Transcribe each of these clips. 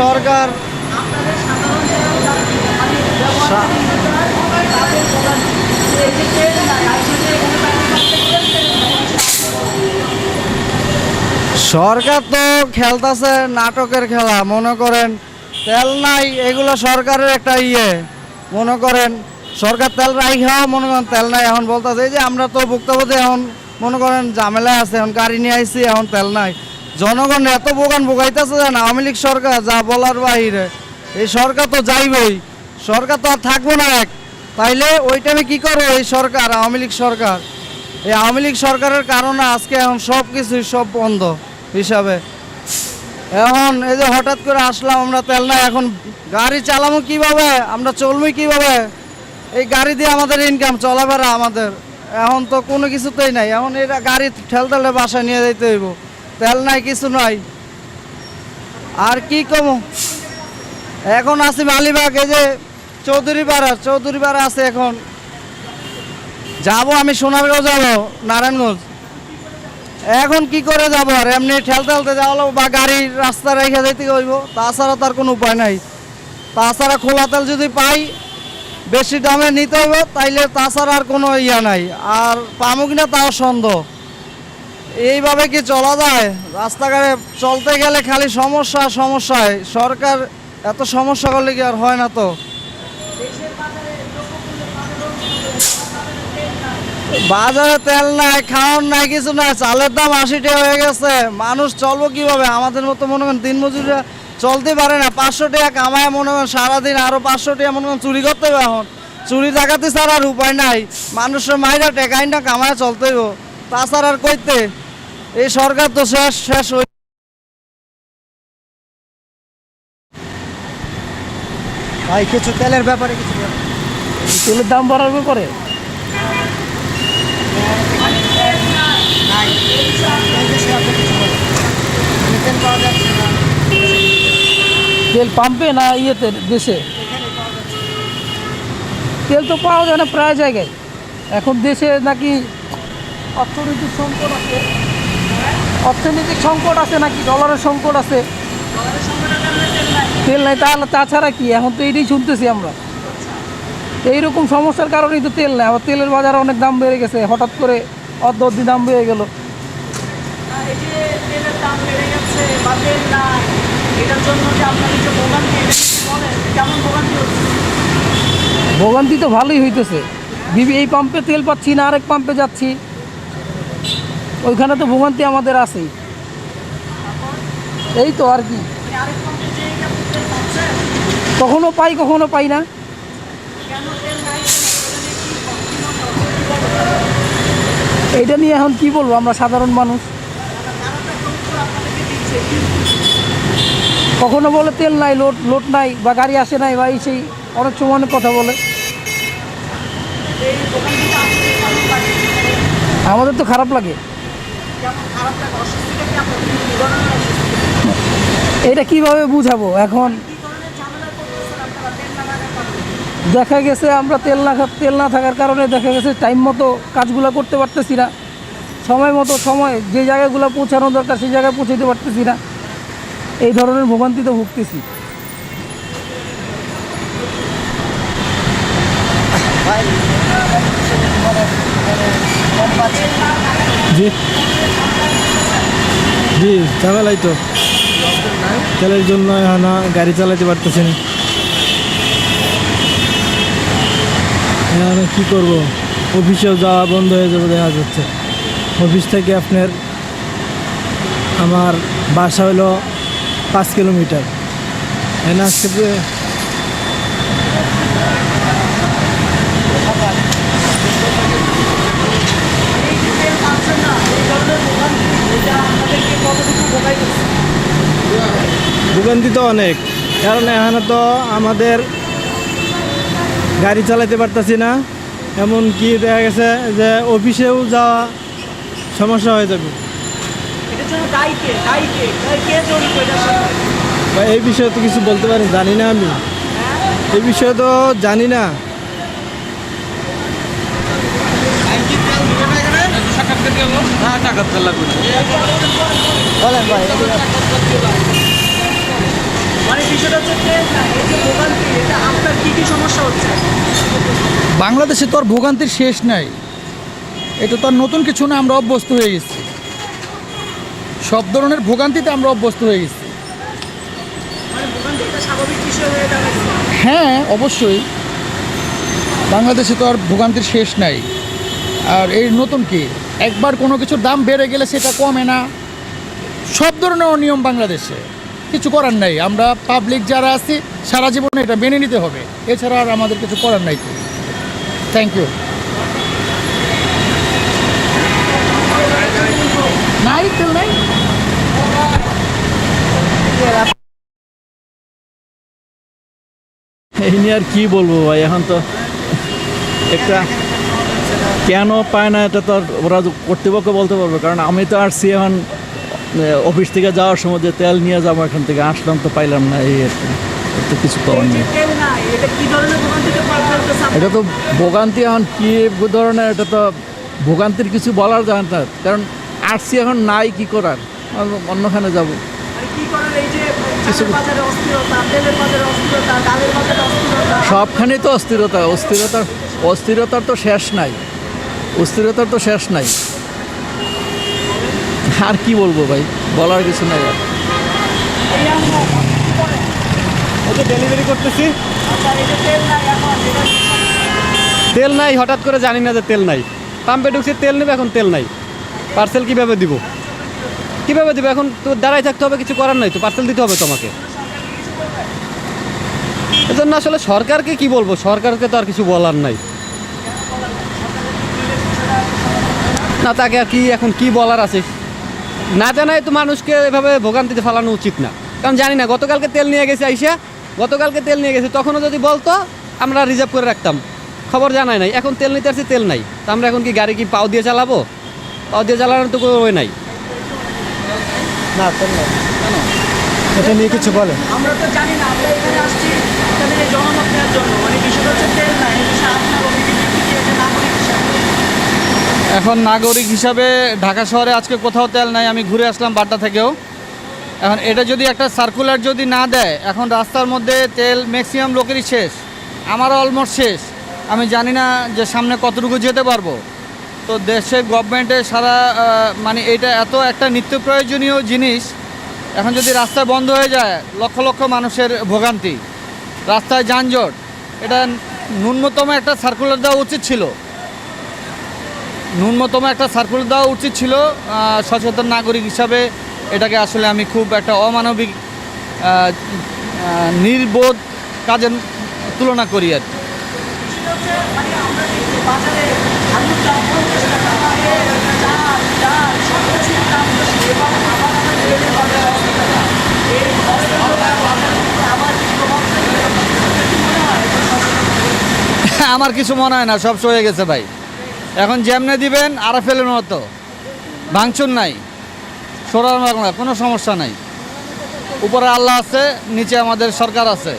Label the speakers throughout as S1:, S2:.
S1: সরকার। সরকার তো খেলতেছে, নাটকের খেলা, মনে করেন তেল নাই, এগুলো সরকারের একটা ইয়ে। মনে করেন সরকার তেল রাইখা, মনে করেন তেল নাই, এখন বলতেছে, এই যে আমরা তো ভুক্তভোগী, এখন মনে করেন ঝামেলায় আছে, এখন গাড়ি নিয়ে আইছি, এখন তেল নাই। জনগণ এত বোকান বোকাইতেছে যে না আওয়ামী লীগ সরকার, যা বলার বাহিরে। এই সরকার তো যাইবই। সরকার তো আর থাকব না এক। তাইলে ওই টাইমে কি করব এই সরকার, আওয়ামী লীগ সরকার? এই আওয়ামী লীগ সরকারের কারণে আজকে এখন সব কিছুই সব বন্ধ হিসাবে। এখন এই যে হঠাৎ করে আসলাম, আমরা তেল নাই, এখন গাড়ি চালামো কীভাবে? আমরা চলবো কীভাবে? এই গাড়ি দিয়ে আমাদের ইনকাম চলাফেরা আমাদের। এখন তো কোনো কিছুতেই নাই। এখন এটা গাড়ি ঠেল ঠেলে বাসায় নিয়ে যেতে হইব। তেল নাই, কিছু নাই। আর কি কম? এখন আছি মালিবাগ এই যে চৌধুরী পাড়া চৌধুরী পাড়া আছে এখন। যাব আমি সোনারগাঁও যাব, নারায়ণগঞ্জ। এখন কি করে যাব আর? এমনি ঠেল ঠেলতে যাওয়া বা গাড়ির রাস্তা রেখে যেতে হইব, তাছাড়া তার কোনো উপায় নাই। তাছাড়া খোলা তেল যদি পাই, বেশি দামে নিতে হইব, তাইলে তাছাড়া আর কোনো ইয়া নাই। আর পামুক না, তাও সন্দেহ। এইভাবে কি চলা যায়? রাস্তাঘাটে চলতে গেলে খালি সমস্যা সমস্যায় সরকার এত সমস্যা করলে কি আর হয় না তো? বাজারে তেল নাই, খাওয়ার নাই, কিছু নাই, চালের দাম আশি টাকা হয়ে গেছে। মানুষ চলবো কীভাবে? আমাদের মতো মনে করেন দিন মজুরিরা চলতে পারে না। পাঁচশো টাকা কামায় মনে করেন সারাদিন আরও পাঁচশো টাকা মনে করেন চুরি করতে হবে এখন। চুরি ডাকাতি ছাড়া আর উপায় নাই। মানুষের মাইরা টেকাই না কামায় চলতে হইব। তাছাড়া আর কইতে এই সরকার তো শেষ শেষ হই
S2: ভাই কিছু তেলের ব্যাপারে কিছু
S3: তেলের দাম
S2: বলেন। মানে তেল
S3: পাম্পে না ইয়েতে দেশে? তেল তো পাওয়া যায় না প্রায় জায়গায়। এখন দেশে নাকি অর্থনৈতিক সংকট আছে। অর্থনৈতিক সংকট আছে নাকি? ডলারের সংকট আছে। তেল নাই তাহলে তাছাড়া কি? এখন তো এইটাই শুনতেছি আমরা। এইরকম সমস্যার কারণেই তো তেল নেই। আবার তেলের বাজার অনেক দাম বেড়ে গেছে। হঠাৎ করে অর্ধ অর্ধি দাম বেড়ে গেল
S4: ভোগান্তি
S3: তো ভালোই হইতেছে। বিবি এই পাম্পে তেল পাচ্ছি না আরেক পাম্পে যাচ্ছি। ওইখানে তো ভোগান্তি আমাদের আছেই এই তো আর কি। কখনো পাই কখনো পাই না? এইটা নিয়ে এখন কি বলব, আমরা সাধারণ মানুষ। কখনো বলে তেল নাই, লোড লোড নাই বা গাড়ি আসে নাই বা এই সেই অনেক সময় কথা বলে। আমাদের তো খারাপ লাগে। এটা কীভাবে বুঝাবো এখন? দেখা গেছে আমরা তেল না তেল না থাকার কারণে দেখা গেছে টাইম মতো কাজগুলো করতে পারতেছি না। সময় মতো সময়, যে জায়গাগুলো পৌঁছানো দরকার সেই জায়গায় পৌঁছাতে পারতেছি না। এই ধরনের ভোগান্তিতে ভুগতেছি।
S5: জি জি, ঝামেলাই তো। তেলের জন্য না গাড়ি চালাতে পারতেছি না। এখন কি করব? অফিসেও যাওয়া বন্ধ হয়ে যাবে দেখা যাচ্ছে। অফিস থেকে আপনার আমার বাসা হলো পাঁচ কিলোমিটার। এনে আজকে যে-
S4: এই যে তেল পাচ্ছেন না এই ধরনের ভোগান্তি এটা আপনাদেরকে কতটুকু ভোগাই দিচ্ছে
S5: ভোগান্তি তো অনেক কারণ এখানে তো আমাদের গাড়ি চালাতে পারতাছি না। এমন কি দেখা গেছে যে অফিসেও যাওয়া সমস্যা হয়ে যাবে। এই বিষয়ে তো কিছু বলতে পারি জানি না আমি। এই বিষয়ে তো জানি না।
S2: বলেন ভাই।
S4: মানে বিষয়টা হচ্ছে এই যে ভোগান্তি এটা আপনার কি কি সমস্যা হচ্ছে?
S6: বাংলাদেশে তো আর ভোগান্তির শেষ নাই। এটা তো আর নতুন কিছু না আমরা অভ্যস্ত হয়ে গেছি। সব ধরনের ভোগান্তিতে আমরা অভ্যস্ত হয়ে গেছি।
S4: মানে হয়ে
S6: হ্যাঁ অবশ্যই। বাংলাদেশে তো আর ভোগান্তির শেষ নাই। আর এই নতুন কি? একবার কোনো কিছুর দাম বেড়ে গেলে সেটা কমে না। সব ধরনের অনিয়ম বাংলাদেশে। কিছু করার নাই। আমরা পাবলিক যারা আছি সারা জীবনে এটা মেনে নিতে হবে। এছাড়া আর আমাদের কিছু করার নাই থ্যাংক ইউ নাই
S7: এই নিয়ে আর কি বলব ভাই? এখন তো একটা কেন পায় না এটা তো আর ওরা কর্তৃপক্ষ বলতে পারবে। কারণ আমি তো আসছি এখন এ, অফিস থেকে যাওয়ার সময় যে তেল নিয়ে যাব এখান থেকে আসলাম তো পাইলাম না এই আর কি। তো কিছু নেই।
S4: এটা
S7: তো ভোগান্তি এখন কি ধরনের এটা তো ভোগান্তির কিছু বলার যায় না কারণ আসছি এখন নাই কি করার? অন্যখানে যাব।
S4: অস্থিরতা অস্থিরতা অস্থিরতা?
S7: সবখানেই তো অস্থিরতা অস্থিরতার অস্থিরতার তো শেষ নাই। অস্থিরতার তো শেষ নাই। আর কি বলব ভাই? বলার কিছু নাই আর।
S8: ডেলিভারি করতেছি।
S4: তেল নাই,
S8: হঠাৎ করে জানি না যে তেল নাই। পাম্পে ঢুকছি, তেল নেবে, এখন তেল নাই। পার্সেল কীভাবে দিব? কীভাবে দিব? এখন তো দাঁড়াই থাকতে হবে, কিছু করার নাই তো পার্সেল দিতে হবে তোমাকে। এজন্য আসলে সরকারকে কি বলব? সরকারকে তো আর কিছু বলার নাই। না, তাকে আর কি এখন কি বলার আছে? না জানাই তো মানুষকে এভাবে ভোগান্তিতে ফেলানো উচিত না। কারণ জানি না গতকালকে তেল নিয়ে গেছে আইসা গতকালকে তেল নিয়ে গেছে তখনও যদি বলতো আমরা রিজার্ভ করে রাখতাম। খবর জানাই নাই এখন তেল নিতে আসছি তেল নাই। তা আমরা এখন কি গাড়ি কি পাও দিয়ে চালাবো? পাও দিয়ে চালানোর তো কোনো নাই।
S9: না তেল নাই। এটা নিয়ে কিছু বলে
S4: আমরা তো জানি না আমরা এখানে আসছি জন্য। মানে বিষয়টা হচ্ছে তেল নাই এই বিষয়ে আপনার অভিযোগ কি যে নাগরিক হিসাবে
S10: এখন নাগরিক হিসাবে ঢাকা শহরে আজকে কোথাও তেল নাই, আমি ঘুরে আসলাম বাড্ডা থেকেও। এখন এটা যদি একটা সার্কুলার যদি না দেয়, এখন রাস্তার মধ্যে তেল ম্যাক্সিমাম লোকেরই শেষ, আমারও অলমোস্ট শেষ। আমি জানি না যে সামনে কতটুকু যেতে পারব। তো দেশের গভর্নমেন্টে সারা মানে এটা এত একটা নিত্য প্রয়োজনীয় জিনিস, এখন যদি রাস্তা বন্ধ হয়ে যায়, লক্ষ লক্ষ মানুষের ভোগান্তি। রাস্তায় যানজট, এটা ন্যূনতম একটা সার্কুলার দেওয়া উচিত ছিল। ন্যূনতম একটা সার্কুলার দেওয়া উচিত ছিল সচেতন নাগরিক হিসাবে এটাকে আসলে আমি খুব একটা অমানবিক নির্বোধ কাজের তুলনা করি আর কি।
S4: আমরা
S10: কিছু মনে হয় না, সব হয়ে গেছে ভাই এখন যেমনে দিবেন আর ফেলেন মতো। ভাঙচুর নাই। সোনার বাংলা কোনো সমস্যা নাই। উপরে আল্লাহ আছে নিচে আমাদের সরকার আছে।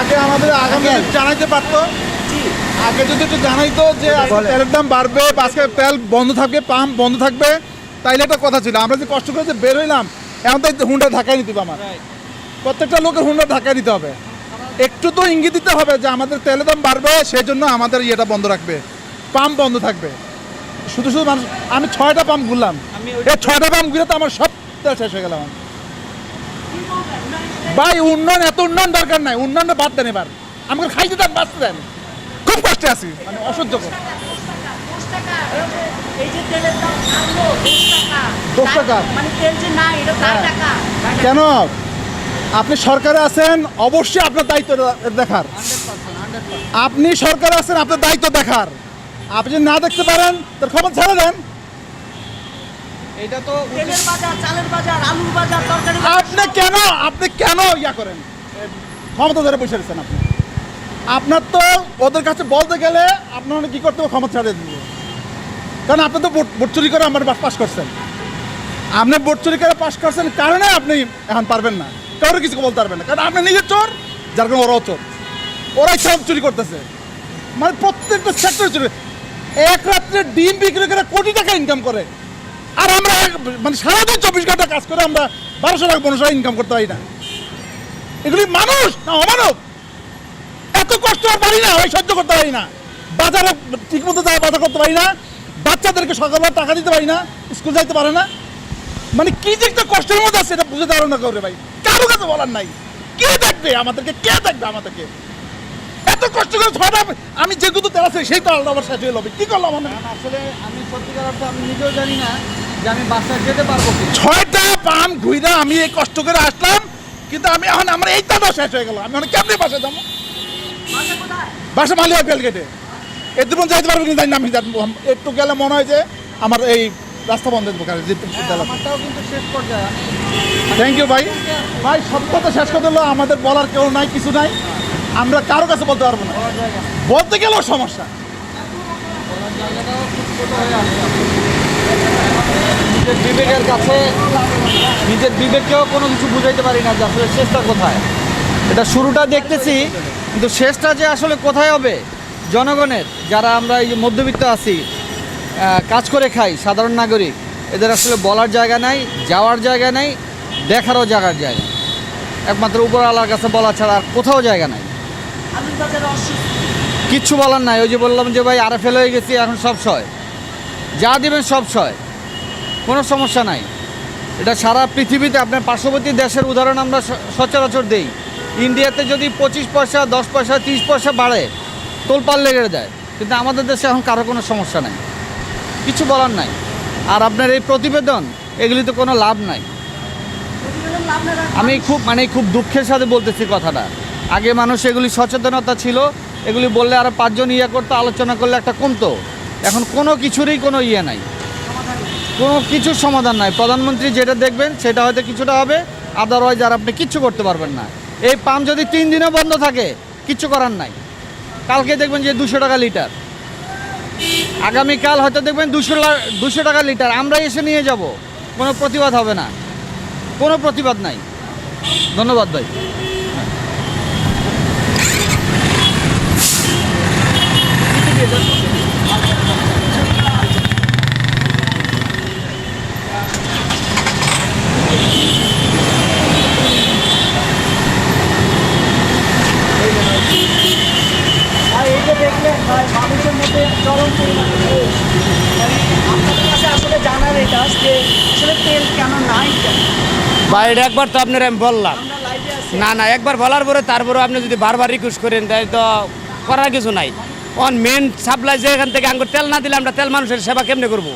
S11: আগে আমাদের আগামী জানাইতে পারতো। আগে যদি একটু জানাইতো যে তেলের দাম বাড়বে আজকে তেল বন্ধ থাকবে পাম্প বন্ধ থাকবে তাইলে একটা কথা ছিল। আমরা যে কষ্ট করে যে বের হইলাম এখন তো হুন্ডা ঢাকায় নিতে হবে আমার। প্রত্যেকটা লোকের হুন্ডা ঢাকায় দিতে হবে। একটু তো ইঙ্গিত দিতে হবে যে আমাদের তেলের দাম বাড়বে সেই জন্য আমাদের ইয়েটা বন্ধ রাখবে। পাম্প বন্ধ থাকবে। শুধু শুধু মানুষ আমি ছয়টা পাম্প ঘুরলাম। এই ছয়টা পাম্প ঘুরে তো আমার সব তেল শেষ হয়ে গেলাম ভাই উন্নয়ন এত উন্নয়ন দরকার নাই। উন্নয়নটা বাদ দেন এবার। আমাকে খাইতে দেন বাঁচতে দেন। খুব কষ্টে আছি। মানে অসহ্য কর
S4: দশ টাকা। এই যে তেলের দাম থাকল দশ টাকা
S11: দশ টাকা?
S4: মানে তেল যে নাই এটা তার টাকা?
S11: কেন? আপনি সরকারে আছেন অবশ্যই আপনার দায়িত্ব দেখার। আপনি সরকারে আছেন আপনার দায়িত্ব দেখার। আপনি যদি না দেখতে পারেন তার খবর ছেড়ে দেন।
S10: এটা তো
S4: তেলের বাজার চালের বাজার আলুর বাজার
S11: আপনি কেন আপনি কেন ইয়া করেন? ক্ষমতা ধরে বসে রয়েছেন আপনি। আপনার তো ওদের কাছে বলতে গেলে আপনার কি করতে হবে ক্ষমতা ছাড়িয়ে দিবে কারণ আপনি তো ভোট- ভোট চুরি করে আমার পাস করছেন। আপনি ভোট চুরি করে পাস করছেন কারণে আপনি এখন পারবেন না। কারও কিছু বলতে পারবেন না। কারণ আপনি নিজের চোর, যার কারণে ওরাও চোর। ওরাই সব চুরি করতেছে। মানে প্রত্যেকটা সেক্টর চুরি। এক রাত্রে ডিম বিক্রি করে কোটি টাকা ইনকাম করে। আর আমরা মানে সারাদিন চব্বিশ ঘণ্টা কাজ করে আমরা বারোশো টাকা, পনেরোশো ইনকাম করতে পারি না। এগুলি মানুষ না অমানব এত কষ্ট আর পারি না ওই সহ্য করতে পারি না। বাজারে ঠিক মতো যায় বাজার করতে পারি না। বাচ্চাদেরকে সকালবেলা টাকা দিতে পারি না, স্কুল যাইতে পারে না। মানে কি যে একটা কষ্টের মধ্যে আছে, এটা বুঝে ধারণা করে ভাই। কারও কাছে বলার নাই। কে দেখবে আমাদেরকে? কে দেখবে আমাদেরকে? এত কষ্ট করে ছয়টা আমি যেগুলো তেল আছে সেই তেলটা আমার শেষ হয়ে যাবে। কি করলাম আমি?
S10: আসলে আমি সত্যিকার অর্থে আমি নিজেও জানি না যে আমি বাসায় যেতে পারব
S11: ছয়টা পাম ঘুইরা আমি এই কষ্ট করে আসলাম কিন্তু আমি এখন আমার এই তাটাও শেষ হয়ে গেল। আমি এখন কেমনি বাসা যাব?
S4: বাসা
S11: মালিয়া ফেল গেটে এর দিন যাইতে পারব কিন্তু জানি না আমি একটু গেলে মনে হয় যে আমার এই রাস্তা বন্ধ দেবো কারণ যেতে
S10: আমারটাও কিন্তু শেষ পর্যায়ে।
S11: থ্যাংক ইউ ভাই। ভাই সব কথা শেষ কথা হলো আমাদের বলার কেউ নাই কিছু নাই। আমরা কারও কাছে বলতে পারব না। বলতে গেলেও সমস্যা।
S10: নিজের বিবেকের কাছে নিজের বিবেককেও কোনো কিছু বুঝাইতে পারি না যে আসলে শেষটা কোথায়। এটা শুরুটা দেখতেছি কিন্তু শেষটা যে আসলে কোথায় হবে জনগণের যারা আমরা এই যে মধ্যবিত্ত আছি কাজ করে খাই সাধারণ নাগরিক। এদের আসলে বলার জায়গা নাই যাওয়ার জায়গা নাই দেখারও জায়গার জায়গা একমাত্র উপরওয়ালার কাছে বলা ছাড়া আর কোথাও জায়গা নাই। কিচ্ছু বলার নাই ওই যে বললাম যে ভাই আরে ফেল হয়ে গেছি এখন সব সয় যা দিবেন সব সয় কোনো সমস্যা নাই। এটা সারা পৃথিবীতে আপনার পার্শ্ববর্তী দেশের উদাহরণ আমরা সচরাচর দেই। ইন্ডিয়াতে যদি পঁচিশ পয়সা দশ পয়সা তিরিশ পয়সা বাড়ে তোলপাল লেগে দেয় কিন্তু আমাদের দেশে এখন কারও কোনো সমস্যা নাই। কিছু বলার নাই। আর আপনার এই প্রতিবেদন এগুলিতে কোনো লাভ নাই। আমি খুব মানে খুব দুঃখের সাথে বলতেছি কথাটা। আগে মানুষ এগুলি সচেতনতা ছিল এগুলি বললে আরও পাঁচজন ইয়ে করতো আলোচনা করলে একটা কমতো। এখন কোনো কিছুরই কোনো ইয়ে নাই। কোনো কিছুর সমাধান নাই। প্রধানমন্ত্রী যেটা দেখবেন সেটা হয়তো কিছুটা হবে আদারওয়াইজ আর আপনি কিচ্ছু করতে পারবেন না। এই পাম্প যদি তিন দিনও বন্ধ থাকে কিচ্ছু করার নাই। কালকে দেখবেন যে দুশো টাকা লিটার। আগামীকাল হয়তো দেখবেন দুশো দুশো টাকা লিটার। আমরা এসে নিয়ে যাব। কোনো প্রতিবাদ হবে না। কোনো প্রতিবাদ নাই। ধন্যবাদ ভাই।
S4: ভাই এই যে দেখলেন ভাই মানুষের মধ্যে চরম পরিমাণে ক্ষোভ। মানে আপনাদের কাছে আসলে জানার এটা যে আসলে তেল কেন নাই কেন
S9: ভাই এটা একবার তো আপনার আমি বললাম। না না একবার বলার পরে তারপরে আপনি যদি বারবার রিকোয়েস্ট করেন তাই তো করার কিছু নাই। অন মেন সাপ্লাই যে এখান থেকে আঙ্গুর তেল না দিলে আমরা তেল মানুষের সেবা কেমনে করব?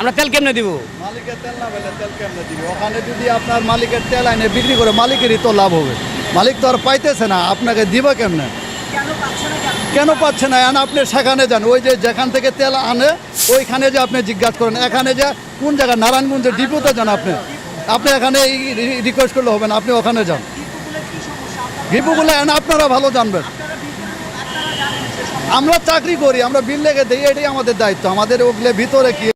S9: আমরা তেল কেমনে দিব?
S7: মালিকের তেল না পেলে তেল কেমনে দিবে? ওখানে যদি আপনার মালিকের তেল আইনে বিক্রি করে মালিকেরই তো লাভ হবে। মালিক তো আর পাইতেছে না আপনাকে দিবে কেমনে?
S4: কেন পাচ্ছে না কেন?
S7: কেন পাচ্ছে না? এখন আপনি সেখানে যান ওই যে যেখান থেকে তেল আনে ওইখানে যে আপনি জিজ্ঞাসা করেন। এখানে যে কোন জায়গায়? নারায়ণগঞ্জের ডিপোতে যান আপনি। আপনি এখানে রিকোয়েস্ট করলে হবে না, আপনি ওখানে যান। এখন আপনারা ভালো জানবেন। আমরা চাকরি করি, আমরা বিল লেগে দিই, এটাই আমাদের দায়িত্ব। আমাদের ওগুলো ভিতরে কি